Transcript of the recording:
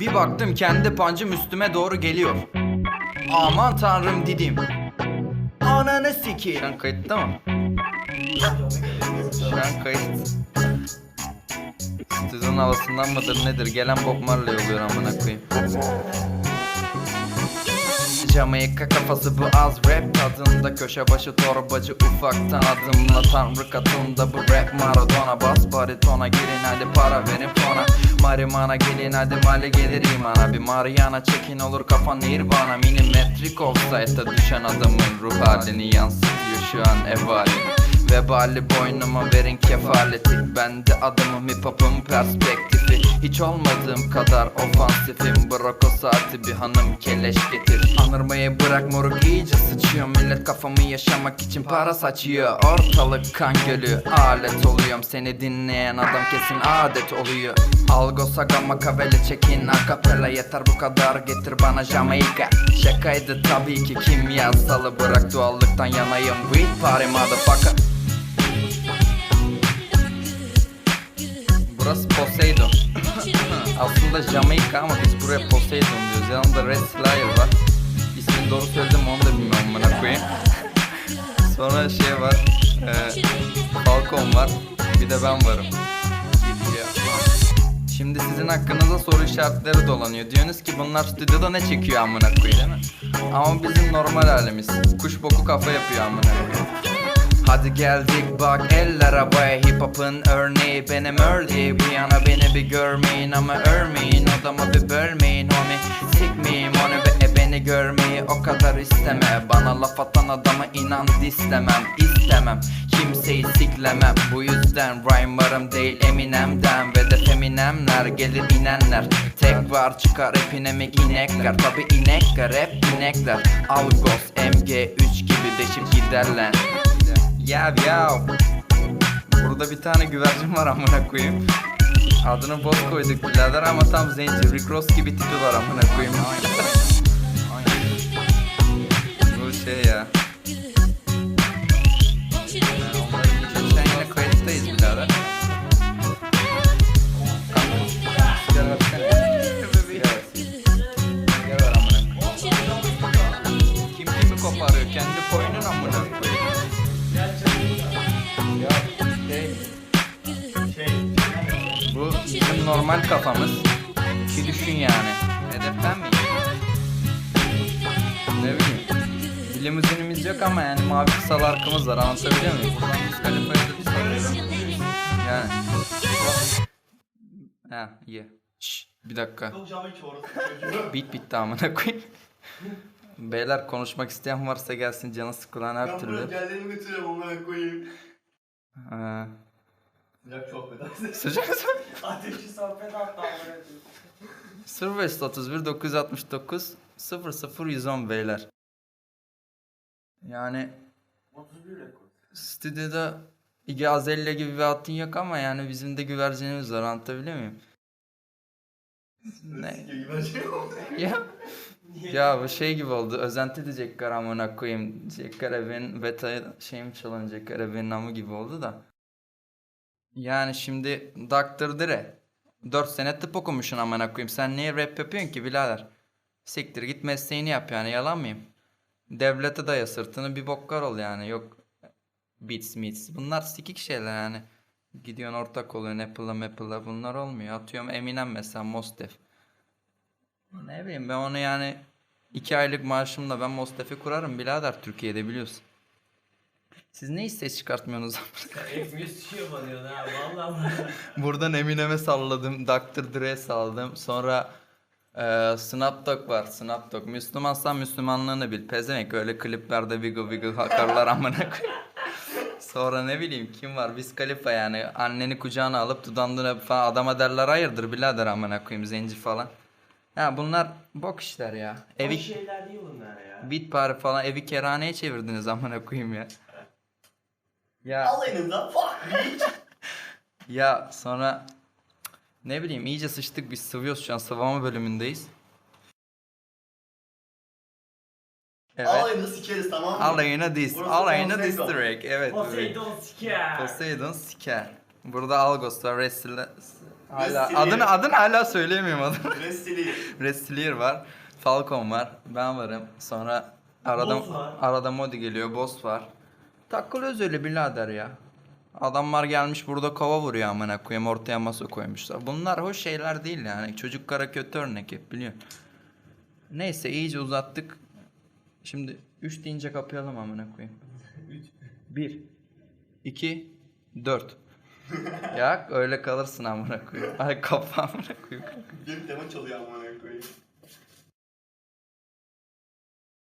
Bir baktım kendi pancım üstüme doğru geliyor. Aman tanrım dedim. Ananı sikeyim. An kayıtta mı? An kayıt. Stüdyonun havasından mıdır nedir? Gelen Bob Marley oluyor amına koyayım. Jamaika kafası bu az rap tadında. Köşe başı torbacı ufaktan adımla. Tanrı katında bu rap Maradona. Bas baritona girin hadi para verin fona. Marimana gelin hadi mali gelir imana. Bir Mariana çekin olur kafan nirvana. Milimetrik offside'da düşen adamın ruh halini yansıtıyor şu an ev halini Vebali boynuma verin kefaleti. Bende adımım hip hop'un perspektifi Hiç olmadığım kadar ofansifim. Bırak o saati bir hanım keleş getir. Anırmayı bırak moruk iyice sıçıyor. Millet kafamı yaşamak için para saçıyor. Ortalık kan gölü alet oluyorum. Seni dinleyen adam kesin adet oluyor. Algo saga makavele çekin akapella Yeter. Bu kadar getir bana Jamaika Şakaydı tabii ki kimyasalı Bırak doğallıktan yanayım. Weed party motherfucker Burası Poseidon. Aslında Jamaika ama biz buraya Poseidon diyoruz. Yanımda Red Slayer var. İsmini doğru söyledim onu da bilmiyorum bana koyayım. Sonra şey var. E, Falcon var. Bir de ben varım. Şimdi sizin hakkınızda soru işaretleri dolanıyor. Diyorsunuz ki bunlar stüdyoda ne çekiyor amına koyayım değil mi? Ama bizim normal halimiz. Kuş boku kafa yapıyor amına koyayım. Hadi geldik bak eller havaya hip hop'un örneği. Benim early Bu yana beni bir görmeyin ama örmeyin. Odama bir bölmeyin homie. Sikmeyeyim onu ve e beni görmeyi. O kadar isteme. Bana laf atan adama inan istemem istemem. Kimseyi siklemem. Bu yüzden Rhyme'larım değil Eminem'den. Ve de feminemler gelir inenler. Tek var çıkar epinemik inekler. Tabi inekler hep inekler. Algos MG3 gibi deşip giderler ya ya. Burada bir tane güvercin var amına koyayım. Adını boz koyduk birader ama tam zenci. Rick Ross gibi tipi var amına koyayım. Bu şey ya. Normal kafamız. Ki düşün yani. Hedeften mi? Ne bileyim. Bir limuzinimiz yok ama yani mavi kısal arkamız var. Anlatabiliyor muyum? Buradan biz kalifaya da bir sanıyorum. Yani. Ha iyi. Şşş, bir dakika. Bit bitti amına koyayım. Beyler konuşmak isteyen varsa gelsin canı sıkılan her Ben buraya türlü. geldiğimi götürüyorum amına koyayım. Ha, Sıcak çok feda. sıcak sohbet attı amına koyayım. Survest 31 969 00 110 beyler. Yani 31 rekor. stüdyoda İgi Azella gibi bir atın yok ama yani bizim de güvercinimiz var anlatabiliyor muyum? Ne? Ya ya bu şey gibi oldu. Özenti diyecek karamına koyayım. Jack Carabin beta şeyim çalan Jack Carabin'in namı gibi oldu da. Yani şimdi Dr. Dre 4 sene tıp okumuşsun amına koyayım. Sen niye rap yapıyorsun ki birader? Siktir git mesleğini yap yani yalan mıyım? Devlete daya sırtını bir bokkar ol yani. Yok beats meets. Bunlar sikik şeyler yani. Gidiyorsun ortak oluyorsun Apple'a Apple'a bunlar olmuyor. Atıyorum Eminem mesela Mos Def. Ne bileyim ben onu yani iki aylık maaşımla ben Mostef'i kurarım birader Türkiye'de biliyorsun. Siz ne ses çıkartmıyorsunuz? Ekmeği sıçıyor bana diyorsun ha valla. Buradan Eminem'e salladım, Dr. Dre'ye salladım. Sonra eee Snap Dogg var, Snap Dogg. Müslümansan Müslümanlığını bil. Pezevenk öyle kliplerde wiggle wiggle hakarlar amına koyayım. Sonra ne bileyim kim var? Biz Khalifa yani. Anneni kucağına alıp dudandığına falan adama derler hayırdır birader amına koyayım zenci falan. Ya bunlar bok işler ya. Evi Evi şeyler değil bunlar ya. bit pari falan evi kerhaneye çevirdiniz amına koyayım ya. Ya Alayınızdan fuck bitch. ya sonra ne bileyim iyice sıçtık biz sıvıyoruz şu an sıvama bölümündeyiz. Evet. Alayını sikeriz tamam mı? Alayına dis. Burası Poseidon. dis direkt. Evet. Poseidon siker. Poseidon siker. Burada Algos var. Wrestler. Hala Wesley. adını adını hala söyleyemiyorum adını. Wesley. Wrestler var. Falcon var. Ben varım. Sonra arada Boss var. arada Modi geliyor. Boss var. Takılıyoruz öyle birader ya. Adamlar gelmiş burada kova vuruyor amına koyayım ortaya masa koymuşlar. Bunlar hoş şeyler değil yani. Çocuk kara kötü örnek hep biliyorsun. Neyse iyice uzattık. Şimdi 3 deyince kapayalım amına koyayım. 1 2 4 Ya öyle kalırsın amına koyayım. Ay kapa amına koyayım. Bir tema çalıyor amına koyayım.